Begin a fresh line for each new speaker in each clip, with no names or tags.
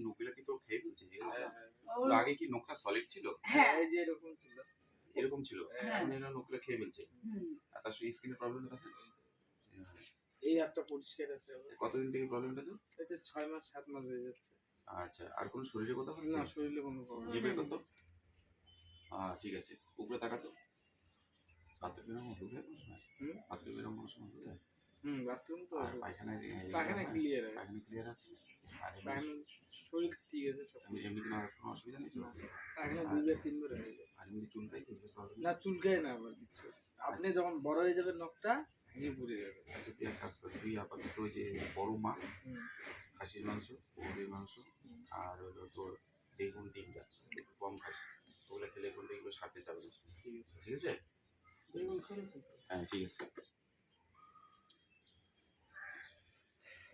নোকগুলো কি তোর খেয়ে ফেলছে যেগুলো?
হ্যাঁ, হ্যাঁ।
তোর আগে কি নোকটা সলিড ছিল?
হ্যাঁ। এই যে এরকম ছিল।
এরকম ছিল?
হ্যাঁ।
এখন এরা নোকগুলো খেয়ে ফেলছে। আর তার সঙ্গে স্কিনের প্রবলেমটা থাকে
এই একটা পরিষ্কার আছে
কতদিন থেকে প্রবলেমটা তো
এটা ছয় মাস সাত মাস হয়ে যাচ্ছে।
আচ্ছা আর কোনো শরীরে কোথাও হচ্ছে?
না শরীরে কোনো প্রবলেম
জিভে কত হ্যাঁ ঠিক আছে। উপরে তাকাতো? বাথরুম বেরোম হতে কোনো সময়?
হুম?
বাথরুম বেরোম কোনো সময় হতে
হুম বাথরুম তো
আর পায়খানা
পায়খানা ক্লিয়ার আছে
পায়খানা ক্লিয়ার আছে? আর
শরীর ঠিক আছে সব
এমনি এমনি কোনো কোনো অসুবিধা নেই তো
পায়খানা দুইবার তিনবার হয়ে যায়।
আর এমনি তো প্রবলেম
না চুলকায় না আবার কিছু। আপনি যখন বড় হয়ে যাবে নখটা ভেঙে পড়ে যাবে।
আচ্ছা তুই এক কাজ কর তুই আপাতত ওই যে বড় মাছ খাসির মাংস গরুর মাংস। আর হলো তোর বেগুন ডিমটা একটু কম খাস। ওগুলো খেলে বলতে এগুলো সারতে চাবে
ঠিক আছে।
ঠিক আছে?
বেগুন খেয়েছি
হ্যাঁ ঠিক আছে।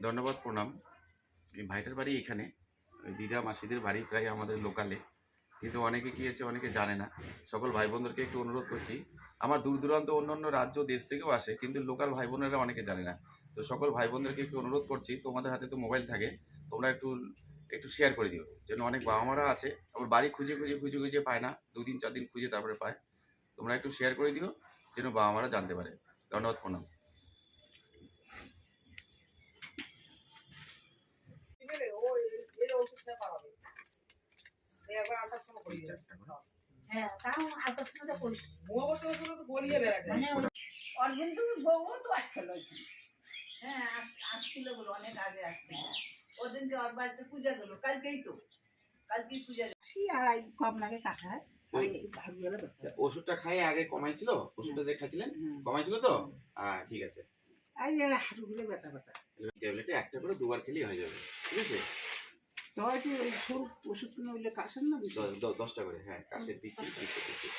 ধন্যবাদ প্রণাম। এই ভাইটার বাড়ি এখানে। দিদা মাসিদের বাড়ি প্রায় আমাদের লোকালে। কিন্তু অনেকে কি আছে অনেকে জানে না। সকল ভাই বোনদেরকে একটু অনুরোধ করছি। আমার দূর দূরান্ত অন্য অন্য রাজ্য দেশ থেকেও আসে, কিন্তু লোকাল ভাই বোনেরা অনেকে জানে না। তো সকল ভাই বোনদেরকে একটু অনুরোধ করছি, তোমাদের হাতে তো মোবাইল থাকে, তোমরা একটু একটু শেয়ার করে দিও। যেন অনেক বাবা মারা আছে, আবার বাড়ি খুঁজে খুঁজে খুঁজে খুঁজে পায় না, দুদিন চার দিন খুঁজে তারপরে পায়। তোমরা একটু শেয়ার করে দিও, যেন বাবা মারা জানতে পারে। ধন্যবাদ, প্রণাম।
হ্যাঁ তাও আঠাশ টাকা করিস
মানে
ওর কিন্তু বউ তো আসছিল
হ্যাঁ আসছিল বলে অনেক আগে আসছিল। ওদিনকে ওর বাড়িতে পূজা গেল কালকেই তো। কালকেই পূজা গেল
সে কম লাগে কাঁচায় আর এই ভাগুগুলো বেচা।
ওষুধটা খাইয়ে আগে কমাইছিল? ওষুধটা যে খাইছিলেন? কমাইছিল তো? হ্যাঁ ঠিক আছে।
এই হাঁটুগুলো
ট্যাবলেটে একটা করে দুবার খেলেই হয়ে যাবে। ঠিক আছে?
যে ওই ওষুধ কিনে ওইলে কাশের না
দশটা করে হ্যাঁ কাশের দিচ্ছি।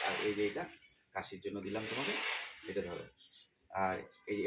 আর এই যে এটা কাশির জন্য দিলাম তোমাকে এটা ধরো। আর এই